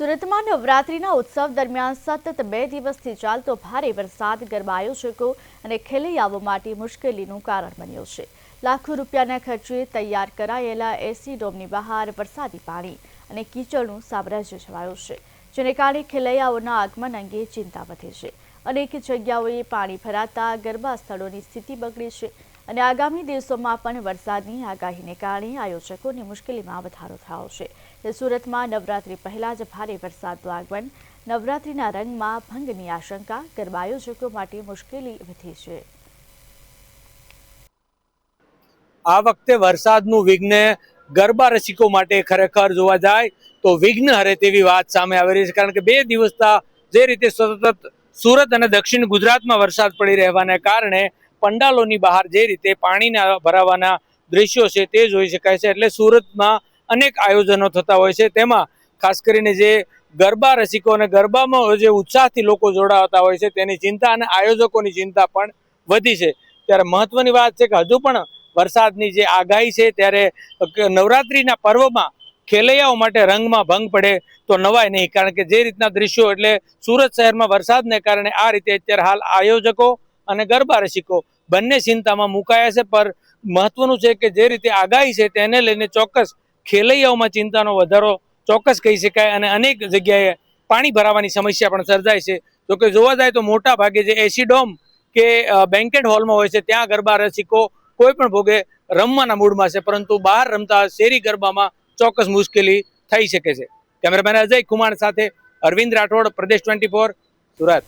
સુરતમાં નવરાત્રીના ઉત્સવ દરમિયાન સતત બે દિવસથી ચાલતો ભારે વરસાદ ગરબા આયોજકો અને ખેલૈયાઓ માટે મુશ્કેલીનું કારણ બન્યો છે. લાખો રૂપિયાના ખર્ચે તૈયાર કરાયેલા એસી ડોમની બહાર વરસાદી પાણી અને કીચડનું સામ્રાજ્ય છવાયું છે, જેને કારણે ખેલૈયાઓના આગમન અંગે ચિંતા વધી છે. અનેક જગ્યાઓએ પાણી ભરાતા ગરબા સ્થળોની સ્થિતિ બગડી છે અને આગામી દિવસોમાં પણ વરસાદની આગાહીને કારણે આયોજકોની મુશ્કેલીમાં વધારો થયો છે. સુરતમાં નવરાત્રી પહેલા જ ભારે વરસાદનું આગમન નવરાત્રીના રંગમાં ભંગની આશંકા, ગરબા આયોજકો માટે મુશ્કેલી વધી છે. આ વખતે વરસાદનું વિઘ્ન ગરબા રસિકો માટે ખરેખર જોવા જાય તો વિઘ્ન હરે તેવી વાત સામે આવી રહી છે. કારણ કે બે દિવસતા જે રીતે સતત સુરત અને દક્ષિણ ગુજરાતમાં વરસાદ પડી રહેવાને કારણે પંડાલોની બહાર જે રીતે પાણીના ભરાવાના દ્રશ્યો છે તે જોઈ શકાય છે. એટલે સુરતમાં અનેક આયોજનો થતા હોય છે. તેમાં ખાસ કરીને જે ગરબા રસિકો અને ગરબામાં જે ઉત્સાહથી લોકો જોડાતા હોય છે તેની ચિંતા અને આયોજકોની ચિંતા પણ વધી છે. ત્યારે મહત્વની વાત છે કે હજુ પણ વરસાદની જે આગાહી છે ત્યારે નવરાત્રિના પર્વમાં ખેલૈયાઓ માટે રંગમાં ભંગ પડે તો નવાય નહીં. કારણ કે જે રીતના દ્રશ્યો એટલે સુરત શહેરમાં વરસાદને કારણે આ રીતે અત્યારે હાલ આયોજકો અને ગરબા રસિકો બંને ચિંતામાં મુકાયા છે, પર મહત્વનું છે કે જે રીતે આગાહી છે તેને લઈને ચોક્કસ ખેલૈયાઓમાં ચિંતાનો વધારો ચોક્કસ કહી શકાય અને અનેક જગ્યાએ પાણી ભરાવાની સમસ્યા પણ સર્જાય છે. જોકે જોવા જાય તો મોટા ભાગે જે એસી ડોમ કે બેન્કેટ હોલમાં હોય છે, ત્યાં ગરબા રસિકો કોઈ પણ ભોગે રમવાના મૂડમાં છે, પરંતુ બહાર રમતા શેરી ગરબામાં ચોક્કસ મુશ્કેલી થઈ શકે છે. કેમેરામેન અજય કુમાર સાથે અરવિંદ રાઠોડ, પ્રદેશ ટ્વેન્ટી ફોર, સુરત.